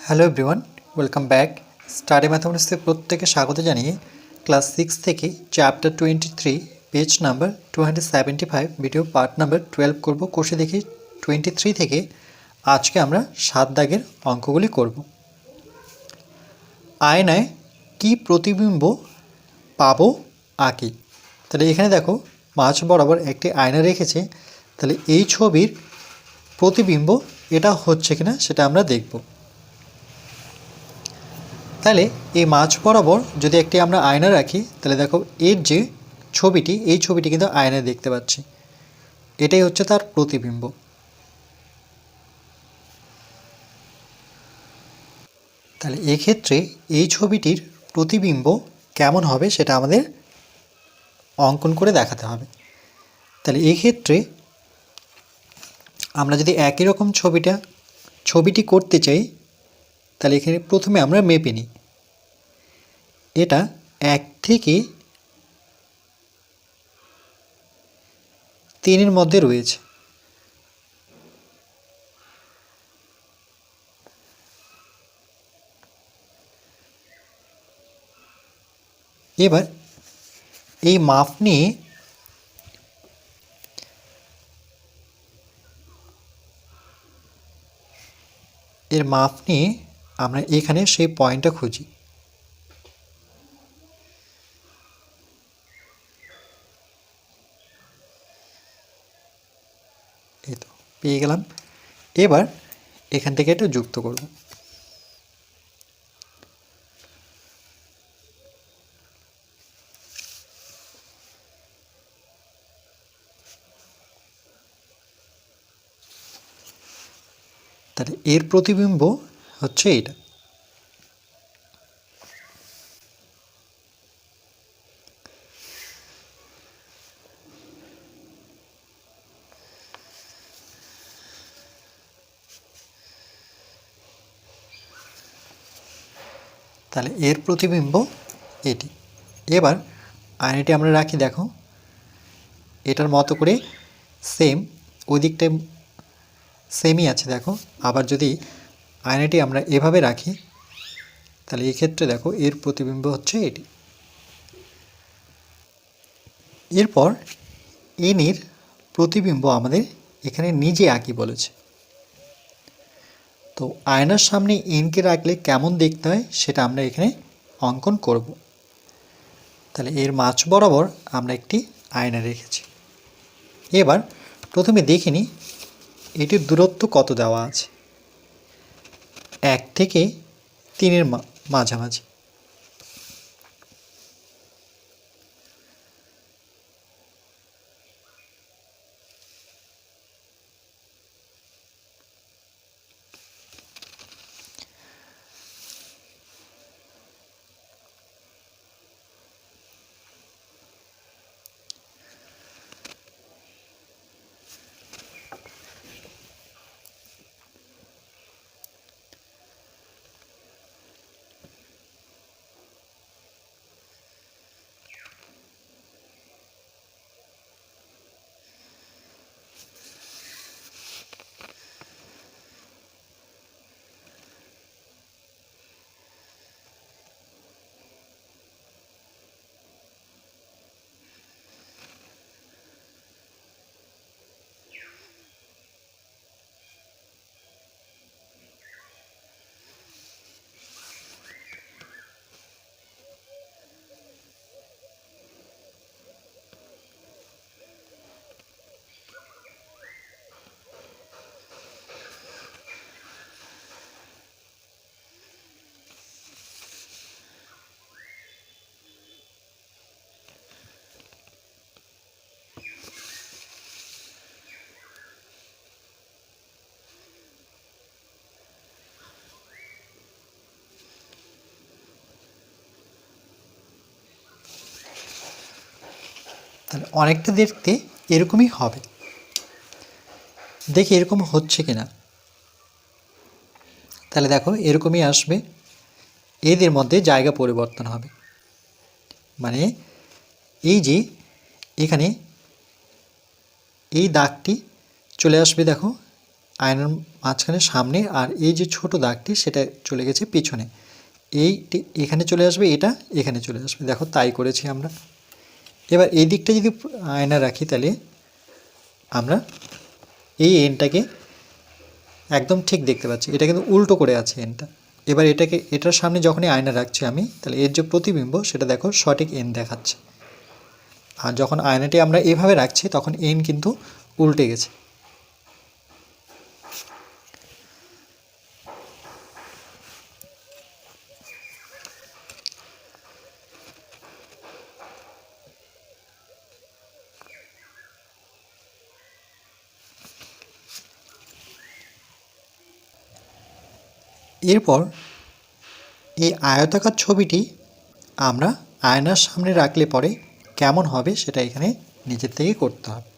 Hello everyone welcome back study ম্যাথামেটিক্সে প্রত্যেকে স্বাগত জানিয়ে ক্লাস সিক্স থেকে chapter twenty three page number two hundred seventy five video part number twelve করব। কোষে দেখি টোয়েন্টি থ্রি থেকে আজকে আমরা সাত দাগের অঙ্কগুলি করব। আয়নায় কি প্রতিবিম্ব পাবো আঁকি? তাহলে এখানে দেখো, মাঝ বরাবর একটি আয়না রেখেছে। তাহলে এই ছবির প্রতিবিম্ব এটা হচ্ছে কিনা সেটা আমরা দেখব। তাহলে এই মাছ বরাবর যদি একটি আমরা আয়না রাখি, তাহলে দেখো এর যে ছবিটি, এই ছবিটি কিন্তু আয়নায় দেখতে পাচ্ছি। এটাই হচ্ছে তার প্রতিবিম্ব। তাহলে এক্ষেত্রে এই ছবিটির প্রতিবিম্ব কেমন হবে সেটা আমাদের অঙ্কন করে দেখাতে হবে। তাহলে এক্ষেত্রে আমরা যদি একই রকম ছবিটা, ছবিটি করতে চাই তাহলে এখানে প্রথমে আমরা মেপে নিই। এটা এক থেকে তিনের মধ্যে রয়েছে। এবার এই মাপ নিয়ে এর মাপ নিয়ে আমরা এখানে সেই পয়েন্টটা খুঁজি। এই তো, পেয়ে গেলাম। এবার এখান থেকে এটা যুক্ত করব। তাহলে এর প্রতিবিম্ব হচ্ছে এটা তাহলে এর প্রতিবিম্ব এটি। এবার আয়নাটি আমরা রাখি, দেখো। এটার মতো করে সেম ওই দিকটায় সেমই আছে, দেখো। আবার যদি আয়নাটি আমরা এভাবে রাখি। তাহলে এক্ষেত্রে দেখো এর প্রতিবিম্ব হচ্ছে এটি। এরপর এনের প্রতিবিম্ব আমাদের এখানে নিজে আঁকি বলেছে। তো আয়নার সামনে এনকে রাখলে কেমন দেখতে হয় সেটা আমরা এখানে অঙ্কন করব। তাহলে এর মাছ বরাবর আমরা একটি আয়না রেখেছি। এবার প্রথমে দেখিনি এটির দূরত্ব কত দেওয়া আছে। এক থেকে তিনের মাঝামাঝি। অনেকটা দেখতে এরকমই হবে। দেখি এরকম হচ্ছে কিনা। তাহলে দেখো, এরকমই আসবে। এদের মধ্যে জায়গা পরিবর্তন হবে। মানে এই যে এখানে এই দাগটি চলে আসবে দেখো, আয়নার মাঝখানে সামনে, আর এই যে ছোট দাগটি সেটা চলে গেছে পিছনে। এইটি এখানে চলে আসবে, এটা এখানে চলে আসবে। দেখো, তাই করেছি আমরা। এবার এই দিকটা যদি আয়না রাখি তাহলে আমরা এই এনটাকে একদম ঠিক দেখতে পাচ্ছি। এটা কিন্তু উল্টো করে আছে এনটা। এবার এটাকে, এটার সামনে যখনই আয়না রাখছি আমি, তাহলে এর যে প্রতিবিম্ব, সেটা দেখো সঠিক এন দেখাচ্ছে। আর যখন আয়নাটি আমরা এভাবে রাখছি, তখন এন কিন্তু উল্টে গেছে। এরপর এই আয়তাকার ছবিটি আমরা আয়নার সামনে রাখলে পরে কেমন হবে সেটা এখানে নিজের থেকে করতে হবে।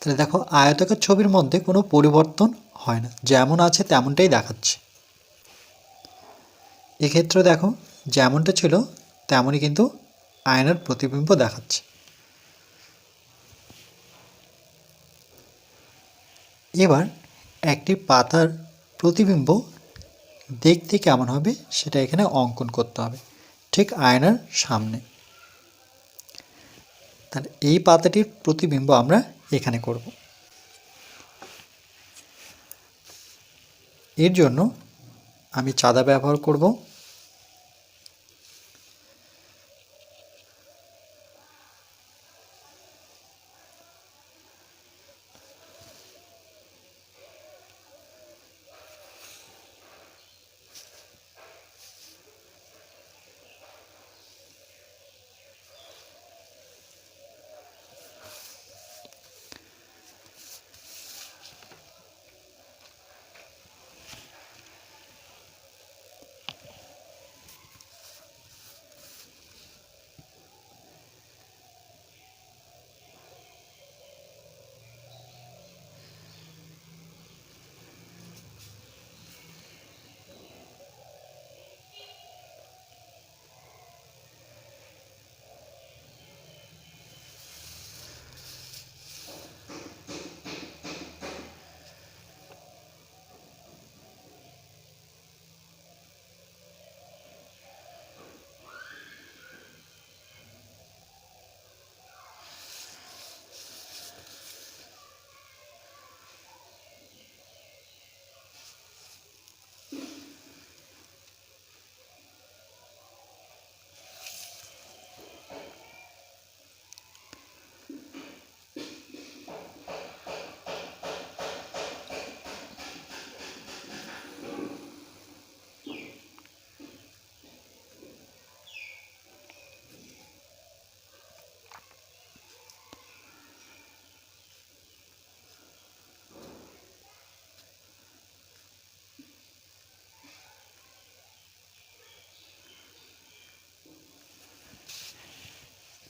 তাহলে দেখো আয়তাকার ছবির মধ্যে কোনো পরিবর্তন হয় না। যেমন আছে তেমনটাই দেখাচ্ছে। এক্ষেত্রে দেখো যেমনটা ছিল তেমনই কিন্তু আয়নার প্রতিবিম্ব দেখাচ্ছে। এবার একটি পাতার প্রতিবিম্ব দেখতে কেমন হবে সেটা এখানে অঙ্কন করতে হবে। ঠিক আয়নার সামনে। তাহলে এই পাতাটির প্রতিবিম্ব আমরা এখানে করব। এর জন্য আমি চাঁদা ব্যবহার করব।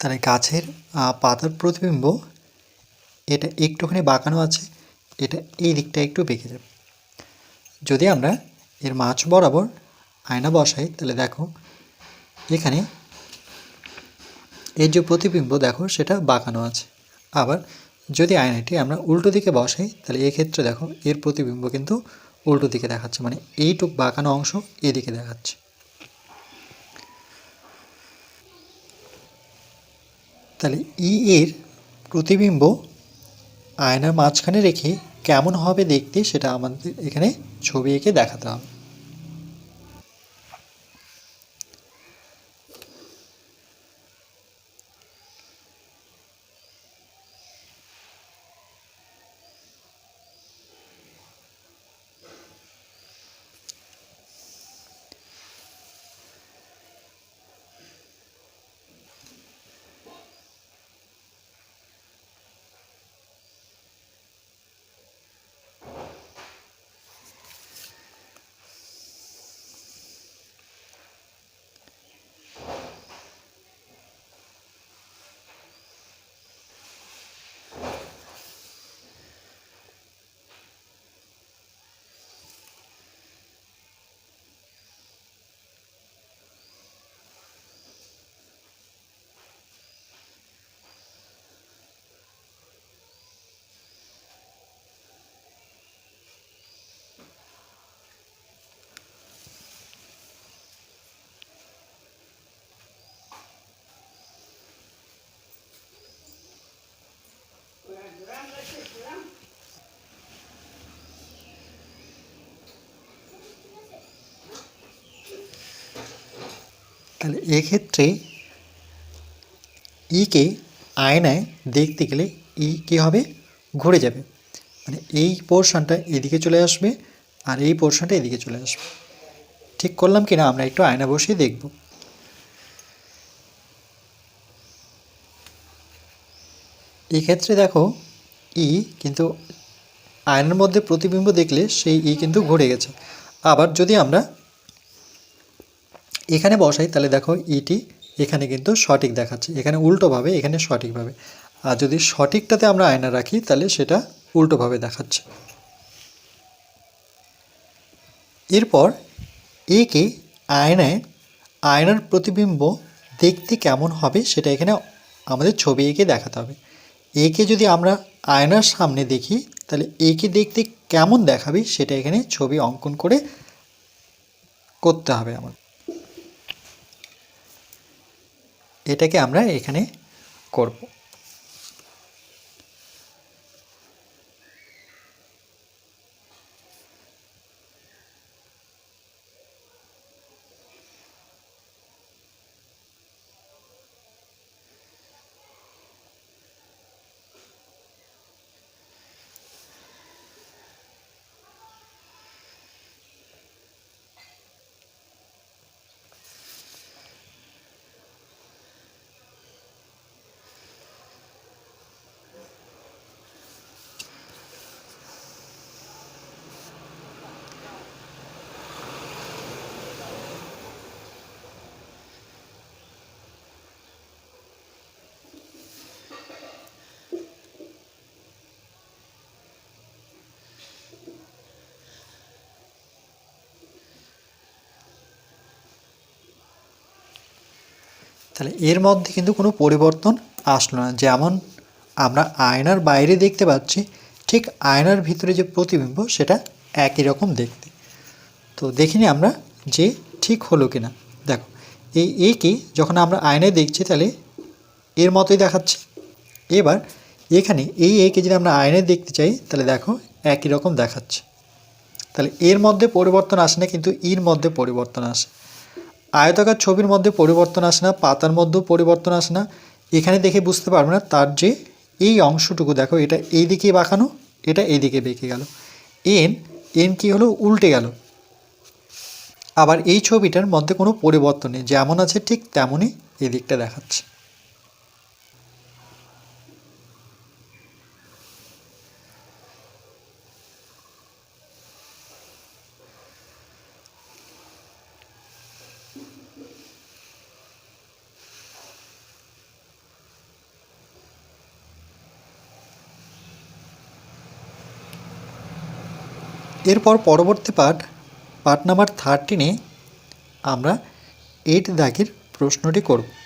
তাহলে গাছের পাতার প্রতিবিম্ব, এটা একটুখানি বাঁকানো আছে, এটা এই দিকটা একটু বেঁকে যাবে যদি আমরা এর মাছ বরাবর আয়না বসাই, তাহলে দেখো, এখানে এর যে প্রতিবিম্ব, দেখো, সেটা বাঁকানো আছে। আবার যদি আয়নাটি আমরা উল্টো দিকে বসাই, তাহলে এক্ষেত্রে দেখো, এর প্রতিবিম্ব কিন্তু উল্টো দিকে দেখাচ্ছে মানে এইটুক বাঁকানো অংশ এদিকে দেখাচ্ছে। তাহলে ই এর প্রতিবিম্ব আয়নার মাঝখানে রেখে কেমন হবে দেখতে সেটা আমাদের এখানে ছবি এঁকে দেখাতে হবে। তাহলে এক্ষেত্রে ইকে আয়নায় দেখতে গেলে ই কী হবে? ঘুরে যাবে। মানে এই পোর্শনটা এদিকে চলে আসবে আর এই পোর্শনটা এদিকে চলে আসবে। ঠিক করলাম কি না আমরা একটু আয়না বসিয়ে দেখব। এক্ষেত্রে দেখো ই কিন্তু আয়নার মধ্যে প্রতিবিম্ব দেখলে সেই ই কিন্তু ঘুরে গেছে। আবার যদি আমরা এখানে বসাই, তাহলে দেখো ইটি এখানে কিন্তু সঠিক দেখাচ্ছে। এখানে উল্টোভাবে এখানে সঠিকভাবে আর যদি সঠিকটাতে আমরা আয়না রাখি, তাহলে সেটা উল্টোভাবে দেখাচ্ছে। এরপর একে আয়নায়, আয়নার প্রতিবিম্ব দেখতে কেমন হবে সেটা এখানে আমাদের ছবি এঁকে দেখাতে হবে। একে যদি আমরা আয়নার সামনে দেখি, তাহলে একে দেখতে কেমন দেখাবি সেটা এখানে ছবি অঙ্কন করে করতে হবে আমার এটাকে আমরা এখানে করব। তাহলে এর মধ্যে কিন্তু কোনো পরিবর্তন আসলো না। যেমন আমরা আয়নার বাইরে দেখতে পাচ্ছি, ঠিক আয়নার ভিতরে যে প্রতিবিম্ব সেটা একই রকম দেখতে। তো দেখিনি আমরা যে ঠিক হলো কি না দেখো, এই একে যখন আমরা আয়নায় দেখছি তাহলে এর মতোই দেখাচ্ছে। এবার এখানে এই একে যদি আমরা আয়নায় দেখতে চাই, তাহলে দেখো একই রকম দেখাচ্ছে। তাহলে এর মধ্যে পরিবর্তন আসে না, কিন্তু ইর মধ্যে পরিবর্তন আসে। আয়তাকার ছবির মধ্যে পরিবর্তন আসে না, পাতার মধ্যেও পরিবর্তন আসে না। এখানে দেখে বুঝতে পারবে না তার যে এই অংশটুকু, দেখো এটা এই দিকে বাঁকানো, এটা এই দিকে বেঁকে গেল। এন এন কি হলো? উল্টে গেল। আবার এই ছবিটার মধ্যে কোনো পরিবর্তন নেই, যেমন আছে ঠিক তেমনই এই দিকটা দেখাচ্ছে। এরপর পরবর্তী পাঠ পাঠ নাম্বার থার্টিনে আমরা এইট দাগের প্রশ্নটি করব।